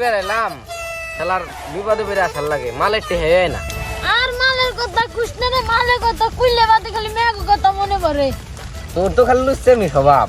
গেলাম খেলার বিপদে বেড়ে আসার লাগে মালের টেহে না। আর মালের কথা কুষ্ণে মালের কথা কুইলে বাদে খালি মেঘ কথা মনে পড়ে। তোর তো খালি লুচ্ছে আমি স্বভাব।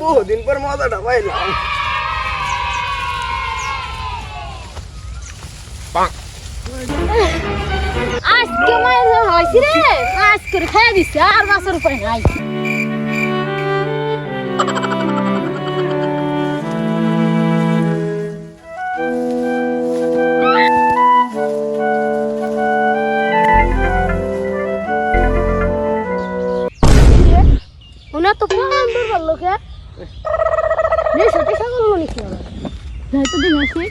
বহুদিন পর মজাটা পাইলাম আজকে মায়ের হয়েছি খেয়ে দিচ্ছে আর মাছের উপায় নাই। ওনা তো বলল কে সত্যি সাগর মনে কি হবে যাই তো দিন আসি।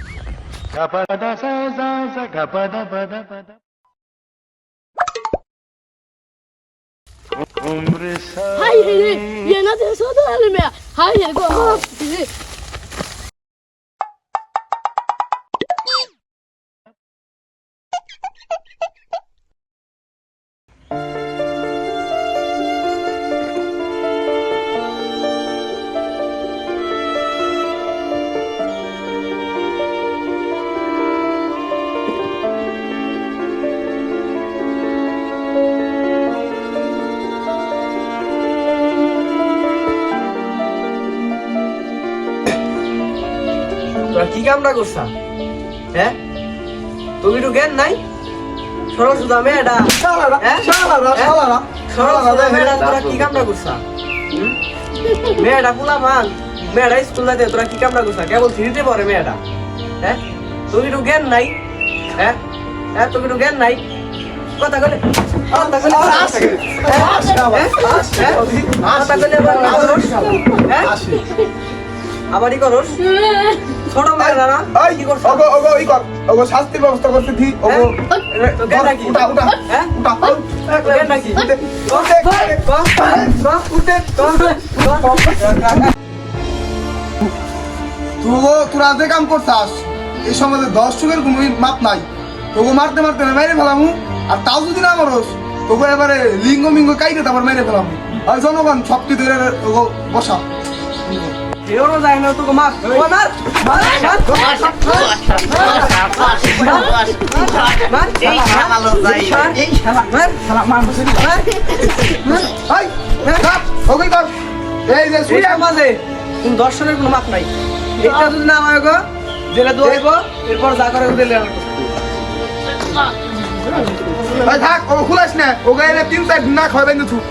হাই রে রে ইয়ে না দে সদা তোরা কি কামটা করছা? হ্যাঁ? তোর একটু জ্ঞান নাই? সরস্বতী মেয়েটা। হ্যাঁ? হ্যাঁ? মেয়েটা তোরা কি কামটা করছা? মেয়েটা পুলা মান মেয়েটা স্কুল যাইতে তোরা কি কামটা করছা? কেবল থ্রিতে পড়ে মেয়েটা। হ্যাঁ? তোর একটু জ্ঞান নাই। হ্যাঁ? হ্যাঁ তোর একটু জ্ঞান নাই। কথা কলে। কথা কলে আবার হ্যাঁ? হ্যাঁ? হ্যাঁ? কথা কলে আবারই করস। ছোট না এই, কি করছ ওগো, ওগো, ই কর, ওগো, শাস্তির ব্যবস্থা করতে দি, ওগো। তো জ্ঞান নাকি? উঠা, উঠা, হ্যাঁ? উঠা, জ্ঞান নাকি? উঠে, উঠে, তোগো, তোরা যে কাম করছাস, এই সমাজে দশ চুকের কোনো মাপ নাই। তোকে মারতে মারতে মেরে ফেলামু আর তাও যদি না মারস তোকে এবারে লিঙ্গ মিঙ্গ কাইতে তারপর মেরে ফেলামু। আর জনগণ শক্তি ধরে বসা। এওরও যায় না তোকে মার ও মার এই যে সুইয়া সমাজে কোন দর্শনের কোনো মাপ নাই এটা যদি না হয় গো জেলে দৌড়াইবো এরপর যা করে দিলে ভাই থাক ও খুলাস না ওকে এনে তিন চার না খাওয়াবেন তুই